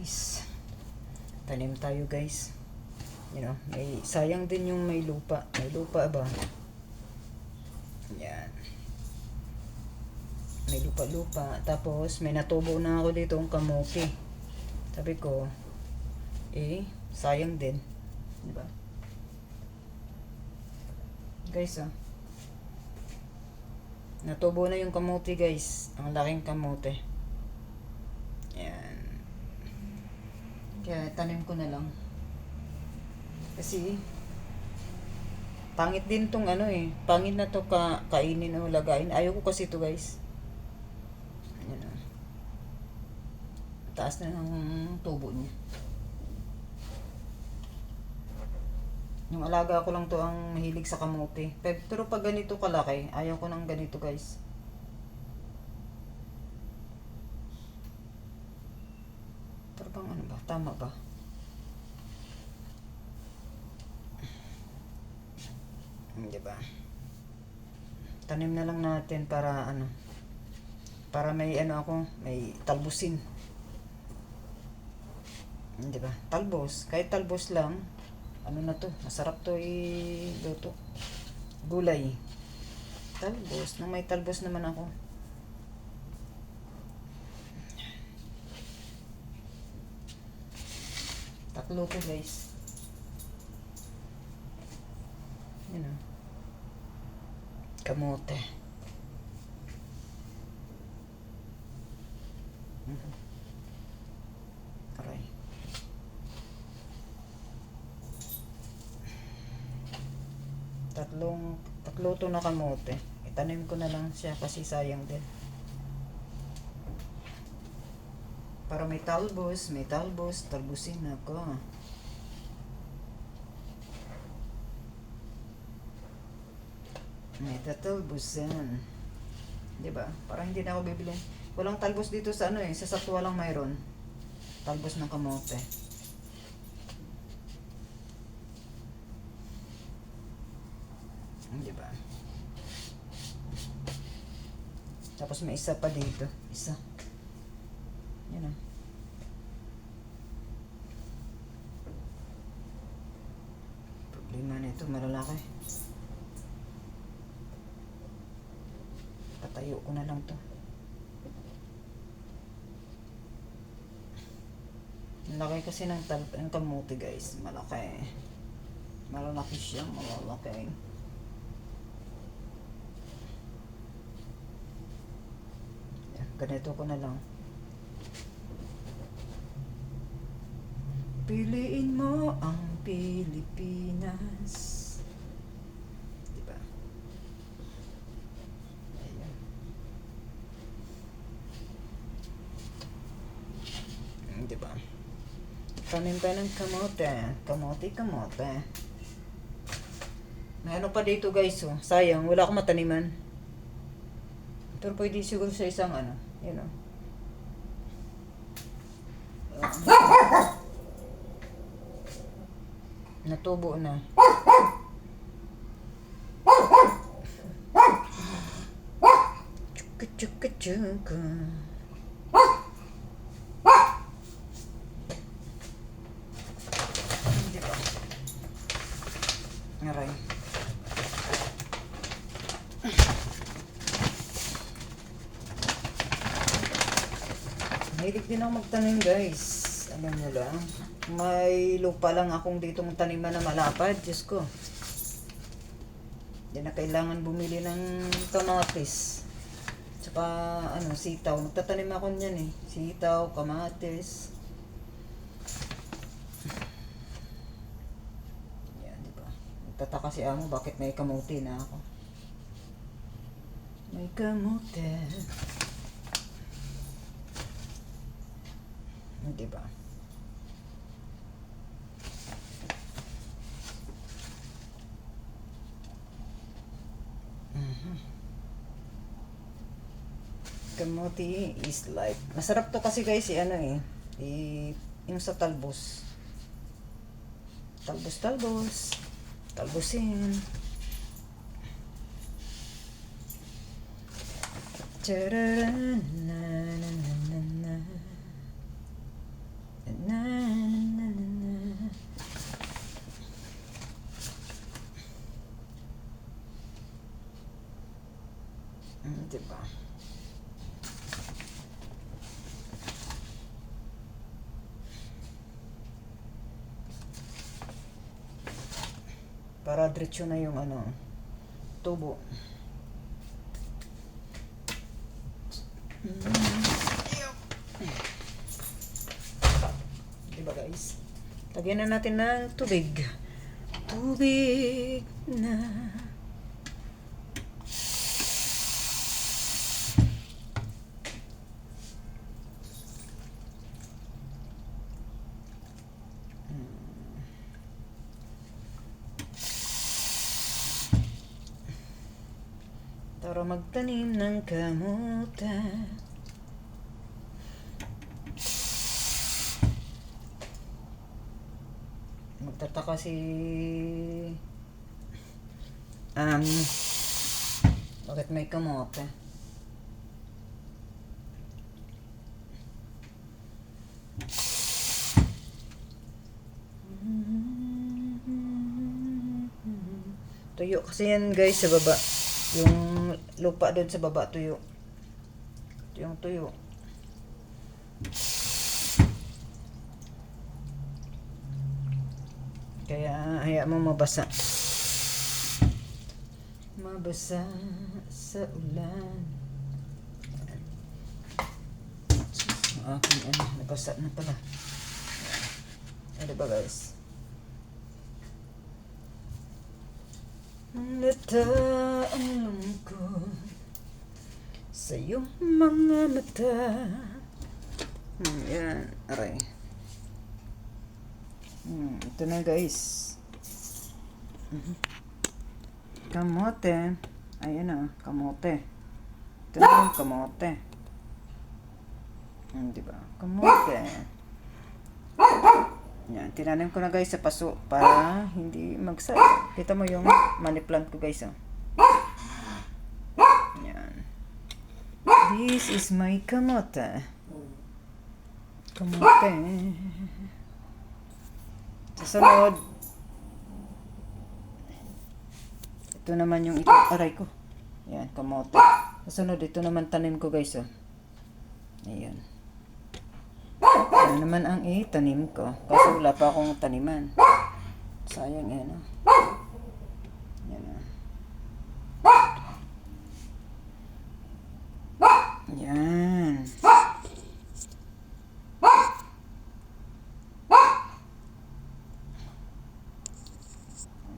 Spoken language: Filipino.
guys. Tanim tayo guys. You know, may sayang din yung may lupa. May lupa ba? Yan. May lupa-lupa. Tapos may natubo na ako dito ang kamote. Sabi ko, eh, sayang din. Di ba? Guys, ah. Natubo na yung kamote, guys. Ang laking kamote. Yan. Kaya tanim ko na lang. Kasi, pangit din tong ano eh. Pangit na to ka, kainin o lagayin. Ayaw ko kasi to guys. Yan ah. Taas na ng tubo niya. Yung alaga ko lang to ang mahilig sa kamote. Pe- Pero pag ganito kalaki, ayaw ko ng ganito guys. Bang ano ba? Tama ba? Hindi ba? Tanim na lang natin para ano para may ano ako, may talbusin. Hindi ba? Talbos. Kahit talbos lang, ano na to, masarap to i-luto. Gulay. Talbos. Nang may talbos naman ako. Tatlo to guys. Yun o. Kamote. Mhm. Aray. Tatlong, tatlo to na kamote. Itanim ko na lang siya kasi sayang din. Para may talbos, may talbos, talbusin ako. May tatalbusan. Di ba? Para hindi na ako bibili. Walang talbos dito sa ano eh. Sa satwa lang mayroon. Talbos ng kamote. Di ba? Tapos may isa pa dito. Isa. Yan ah. Nito, malalaki. Patayo ko na lang to. Laki kasi ng, ng kamuti guys. Malaki. Malalaki siya, malalaki. Ganito ko na lang. Piliin mo ang Pilipinas. Diba? Ayan. Diba? Tanim tayo ng kamote. Kamote, kamote. May ano pa dito guys oh. Sayang, wala akong mataniman. Pero pwede siguro sa isang ano. Yun oh. Ah. Natubo na. Chuka chuka chuka. Aray. Mahilig din ako magtanim guys. Alam mo lang. May lupa lang akong ditong taniman na malapad. Diyos ko. Hindi na kailangan bumili ng kamatis. Tsaka ano, sitaw. Nagtatanim ako niyan eh. Sitaw, kamatis. Yan, di ba? Nagtataka si Amo bakit may kamuti na ako. May kamuti. Di ba? kamote is like masarap to kasi guys si ano eh i yung sa talbos talbos talbos talbosin Chararan, na, na, na, na, na. Na, na, na, na, na. Mm, diba? Para diretso na yung ano, tubo. Diba guys? Lagyan na natin ng tubig. Tubig na. Para magtanim ng kamuta. Magtataka si... Um, bakit may kamote? Tuyo kasi yan guys sa baba. Yung lupa doon sa baba tuyo. Ito yung tuyo. Kaya haya mo mabasa. Mabasa sa ulan. Ang aking ano, nabasa na pala. Ano ba guys? Nata ang lungkot sa iyong mga mata. Hmm, yan. Aray. Hmm, ito na guys. Mhm. Kamote. Ayan na, kamote. Ito na yung kamote. Hmm, di ba? Kamote. Yan, tinanim ko na guys sa paso para hindi magsa. Kita mo yung money ko guys. Oh. Yan. This is my kamote. Kamote. Sa sunod, ito naman yung ito. Aray ko. Yan, kamote. Sa sunod, ito naman tanim ko guys. Oh. Ayan. Yan naman ang itanim ko. Kasi wala pa akong taniman. Sayang yan. Oh.